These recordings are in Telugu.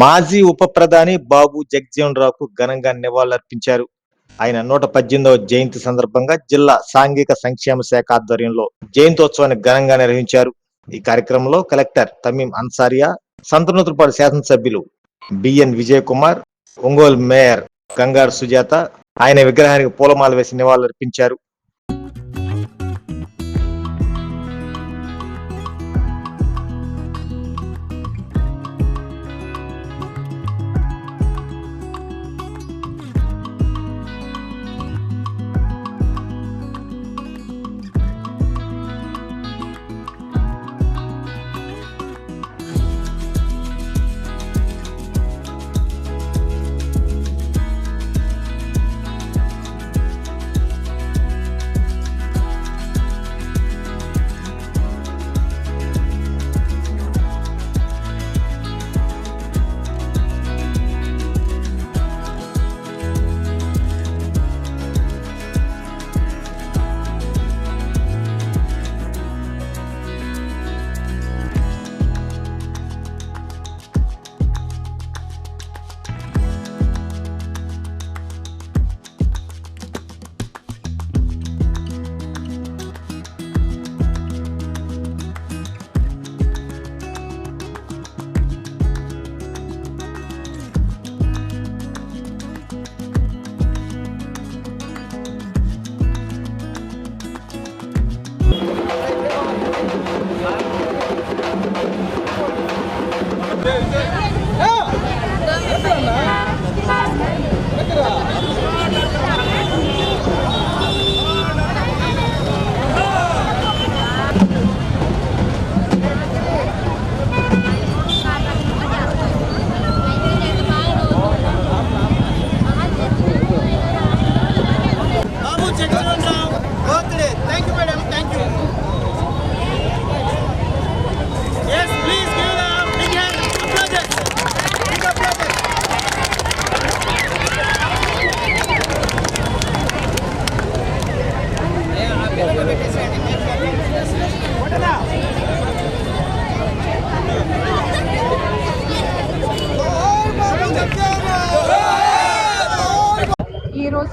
మాజీ ఉప ప్రధాని బాబు జగజీవన్ రావుకు ఘనంగా నివాళులర్పించారు. ఆయన నూట పద్దెనిమిదవ జయంతి సందర్భంగా జిల్లా సాంఘిక సంక్షేమ శాఖ ఆధ్వర్యంలో జయంతోత్సవాన్ని ఘనంగా నిర్వహించారు. ఈ కార్యక్రమంలో కలెక్టర్ తమీం అన్సారియా సంతనూతులపాడు శాసనసభ్యులు B N Vijay Kumar Ongole mayor గంగారు Sujatha ఆయన విగ్రహానికి పూలమాల వేసి నివాళులర్పించారు.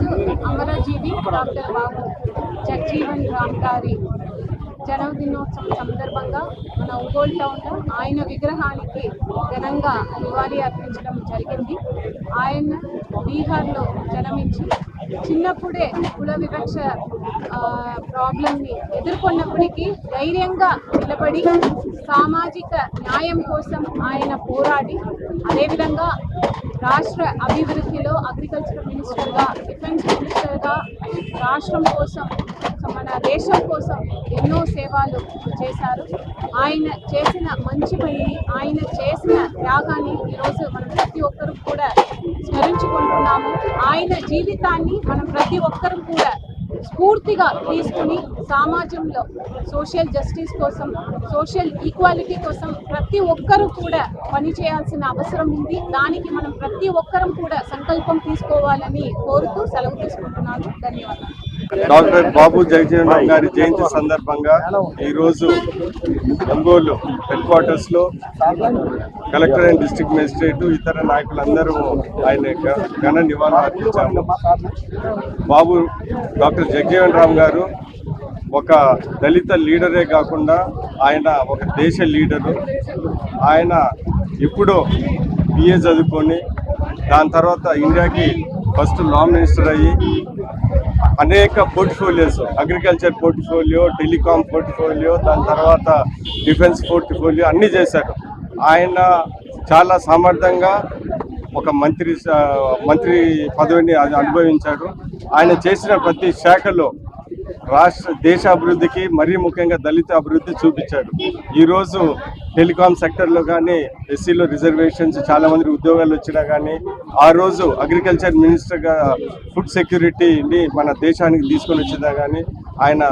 ఈరోజు అమరజీవి డాక్టర్ బాబు జగ్జీవన్ రామ్ గారి జన్మదినోత్సవం సందర్భంగా మన ఒంగోలు టౌన్లో ఆయన విగ్రహానికి ఘనంగా నివాళి అర్పించడం జరిగింది. ఆయన బీహార్లో జన్మించి చిన్నప్పుడే కుల వివక్ష ఆ, ప్రాబ్లంని ఎదుర్కొన్నప్పటికీ ధైర్యంగా నిలబడి సామాజిక న్యాయం కోసం ఆయన పోరాడి అదేవిధంగా రాష్ట్ర అభివృద్ధిలో అగ్రికల్చర్ మినిస్టర్గా డిఫెన్స్ మినిస్టర్గా రాష్ట్రం కోసం మన దేశం కోసం ఎన్నో సేవలు చేశారు. ఆయన చేసిన మంచి పనిని ఆయన చేసిన త్యాగాన్ని ఈరోజు మనం ప్రతి ఒక్కరు కూడా స్మరించుకుంటున్నాము. ఆయన జీవితాన్ని మనం ప్రతి ఒక్కరం కూడా స్ఫూర్తిగా తీసుకుని సమాజంలో సోషల్ జస్టిస్ కోసం సోషల్ ఈక్వాలిటీ కోసం ప్రతి ఒక్కరూ కూడా పనిచేయాల్సిన అవసరం ఉంది. దానికి మనం ప్రతి ఒక్కరం కూడా సంకల్పం తీసుకోవాలని కోరుతూ సెలవు తీసుకుంటున్నాను. ధన్యవాదాలు. డాక్టర్ బాబు జగజీవన్ గారి జయంతి సందర్భంగా ఈరోజు ఒంగోలు హెడ్ క్వార్టర్స్లో కలెక్టర్ అండ్ డిస్ట్రిక్ట్ మేజిస్ట్రేట్ ఇతర నాయకులందరూ ఆయన ఘ- ఘన నివాళులు అర్పించాము బాబు డాక్టర్ జగజీవన్ రామ్ గారు ఒక దళిత లీడరే కాకుండా ఆయన ఒక దేశ లీడరు. ఆయన ఎప్పుడో బిఏ చదువుకొని దాని తర్వాత ఇండియాకి ఫస్ట్ లా మినిస్టర్ అయ్యి అనేక portfolios agriculture portfolio telecom portfolio దాని తర్వాత డిఫెన్స్ పోర్ట్ఫోలియో అన్నీ చేశారు. ఆయన చాలా సమర్థంగా ఒక మంత్రి మంత్రి పదవిని అది అనుభవించాడు. ఆయన చేసిన ప్రతి శాఖలో రాష్ట్ర దేశ అభివృద్ధికి మరీ ముఖ్యంగా దళిత అభివృద్ధి చూపించాడు ఈరోజు టెలికాం సెక్టర్లో కానీ ఎస్సీలో రిజర్వేషన్స్ చాలా మంది ఉద్యోగాలు వచ్చినా కానీ ఆ రోజు అగ్రికల్చర్ మినిస్టర్గా ఫుడ్ సెక్యూరిటీని మన దేశానికి తీసుకొని వచ్చినా కానీ ఆయన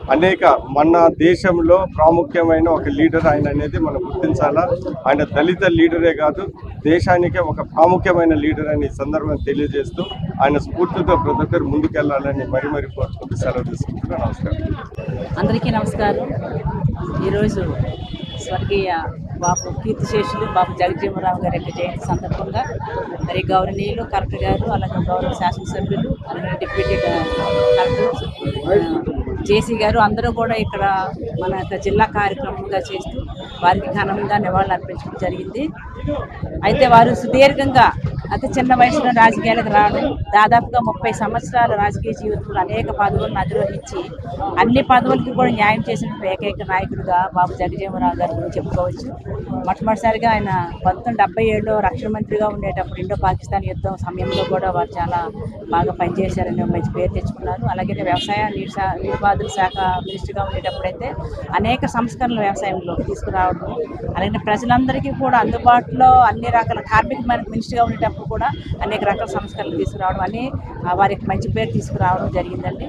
అనేక మన దేశంలో ప్రాముఖ్యమైన ఒక లీడర్ ఆయన అనేది మనం గుర్తించాలా? ఆయన దళిత లీడరే కాదు దేశానికే ఒక ప్రాముఖ్యమైన లీడర్ అని ఈ తెలియజేస్తూ ఆయన స్ఫూర్తితో ప్రతి ఒక్కరు ముందుకెళ్ళాలని మరి మరి కోరుకుంటూ సెలవు తీసుకుంటున్నాను నమస్కారం. అందరికీ నమస్కారం. ఈరోజు స్వర్గీయ బాబు కీర్తిశేషులు బాబు జగజీవరావు గారి యొక్క జయంతి సందర్భంగా మరి గౌరవనీయులు కలెక్టర్ గారు అలాగే గౌరవ శాసనసభ్యులు అలాగే డిప్యూటీ కలెక్టర్ జేసీ గారు అందరూ కూడా ఇక్కడ మన యొక్క జిల్లా కార్యక్రమంగా చేస్తూ వారికి ఘనంగా నివాళులు అర్పించడం జరిగింది. అయితే వారు సుదీర్ఘంగా అతి చిన్న వయసులో రాజకీయాలకు రావడం దాదాపుగా ముప్పై సంవత్సరాల రాజకీయ జీవితంలో అనేక పదవులను అధిరోహించి అన్ని పదవులకి కూడా న్యాయం చేసిన ఏకైక నాయకుడిగా బాబు జగజీవనరావు గారి గురించి చెప్పుకోవచ్చు. మొట్టమొదటిసారిగా ఆయన పంతొమ్మిది డెబ్బై ఏడులో రక్షణ మంత్రిగా ఉండేటప్పుడు ఇండో పాకిస్తాన్ యుద్ధం సమయంలో కూడా వారు చాలా బాగా పనిచేశారని మంచి పేరు తెచ్చుకున్నారు. అలాగే వ్యవసాయ నీటి శా నీటిపారుదల శాఖ మినిస్టర్గా ఉండేటప్పుడైతే అనేక సంస్కరణలు వ్యవసాయంలో తీసుకురావడం అలాగే ప్రజలందరికీ కూడా అందుబాటులో అన్ని రకాల కార్మిక మన- మినిస్టర్గా ఉండేటప్పుడు కూడా అనేక రకాల సంస్కరణలు తీసుకురావడం అని వారికి మంచి పేరు తీసుకురావడం జరిగిందండి.